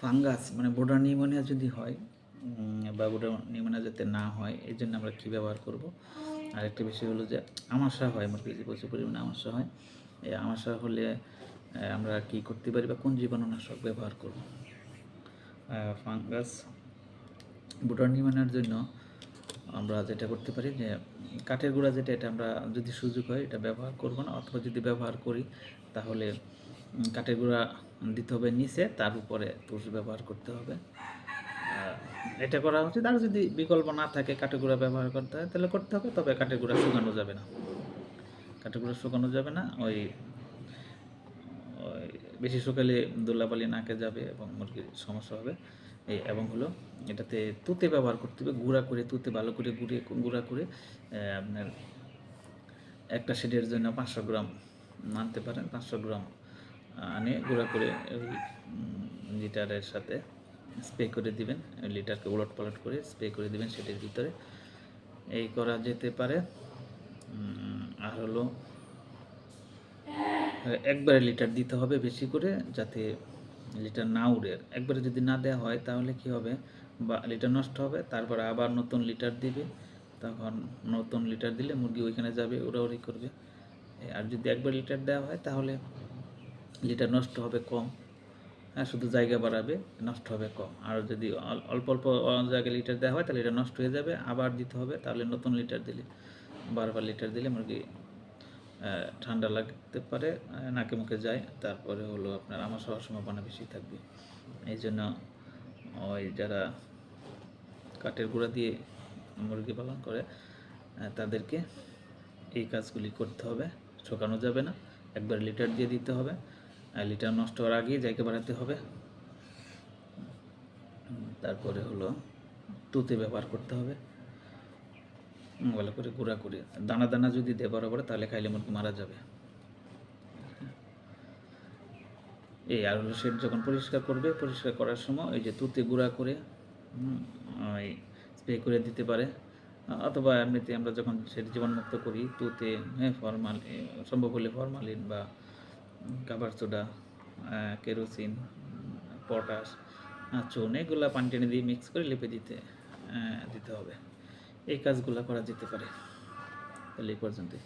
Fungus মানে boarder pneumonia যদি হয় বা বোর্ডার নিউমোনিয়া যাতে না হয় এই জন্য আমরা কী ব্যবহার করব? আরেকটা বিষয় হলো যে, আমাশা হয় মুরগির প্রচুর পরিমাণে আমাশা হয়। এই আমাশা হলে আমরা কি করতে পারি বা কোন জীবাণুনাশক ব্যবহার করব? ফাঙ্গাস বোর্ডার নিউমোনিয়ার জন্য আমরা যেটা করতে পারি যে, কাঠের গুঁড়া যেটা, এটা আমরা যদি সুযোগ হয়, এটা ব্যবহার করব না, অথবা যদি ব্যবহার করি, তাহলে কাঠের গুঁড়া দিতে হবে নিচে, তার উপরে তুষ ব্যবহার করতে হবে। এটা করা উচিত। আর যদি বিকল্প না থাকে কাঠের গুঁড়া ব্যবহার করতে হয়, তাহলে করতে হবে, তবে কাঠের গুঁড়া শুকানো যাবে না। কাঠের গুঁড়া শুকানো যাবে না, ওই বেশি শুকালে দোলাবালি নাকে যাবে এবং মুরগির সমস্যা হবে। এই এবং হলো এটাতে তুতে ব্যবহার করতে হবে, গুঁড়া করে তুতে ভালো করে গুঁড়িয়ে, গুঁড়া করে আপনার একটা শেডের জন্য পাঁচশো গ্রাম আনতে পারেন। পাঁচশো গ্রাম আনে, গুঁড়া করে ওই লিটারের সাথে স্প্রে করে দিবেন। ওই লিটারকে উলট পালট করে স্প্রে করে দিবেন সেটির ভিতরে। এই করা যেতে পারে আর হলো, একবারে লিটার দিতে হবে বেশি করে যাতে লিটার না উড়ে। একবারে যদি না দেওয়া হয় তাহলে কি হবে? বা লিটার নষ্ট হবে, তারপর আবার নতুন লিটার দিবে। তখন নতুন লিটার দিলে মুরগি ওইখানে যাবে, উড়াউড়ি করবে। আর যদি একবার লিটার দেওয়া হয় তাহলে লিটার নষ্ট হবে কম। হ্যাঁ শুধু জায়গা বাড়াবে, নষ্ট হবে কম। আর যদি অল্প অল্প জায়গায় লিটার দেওয়া হয়, তাহলে এটা নষ্ট হয়ে যাবে। আবার দিতে হবে, তাহলে নতুন লিটার দিলে, বারবার লিটার দিলে মুরগি ঠান্ডা লাগতে পারে নাকে মুখে যায়। তারপরে হলো আপনার আমার সবার সম্ভাবনা বেশি থাকবে। এই জন্য ওই যারা কাঠের গুঁড়া দিয়ে মুরগি পালন করে তাদেরকে এই কাজগুলি করতে হবে। শুকানো যাবে না। একবার লিটার দিয়ে দিতে হবে। লিটার নষ্ট হওয়ার আগেই জায়গা বাড়াতে হবে। তারপরে হলো তুতে ব্যবহার করতে হবে। ভালো করে গুঁড়া করে। দানা দানা যদি দেয় বরাবর, তাহলে খাইলে মুরগি মারা যাবে। এই আর হলো সেট যখন পরিষ্কার করবে, পরিষ্কার করার সময় ওই যে তুতে গুঁড়া করে ওই স্প্রে করে দিতে পারে। অথবা এমনিতে আমরা যখন সেট জীবাণুমুক্ত করি, তুতে হ্যাঁ ফরমাল সম্ভব হলে ফরমালিন বা কাবার সোডা কেরোসিন, পটাশ চুন এগুলো পানি টেনে দিয়ে মিক্স করে লেপে দিতে দিতে হবে। এই কাজগুলো করা যেতে পারে। তাহলে এই পর্যন্তই।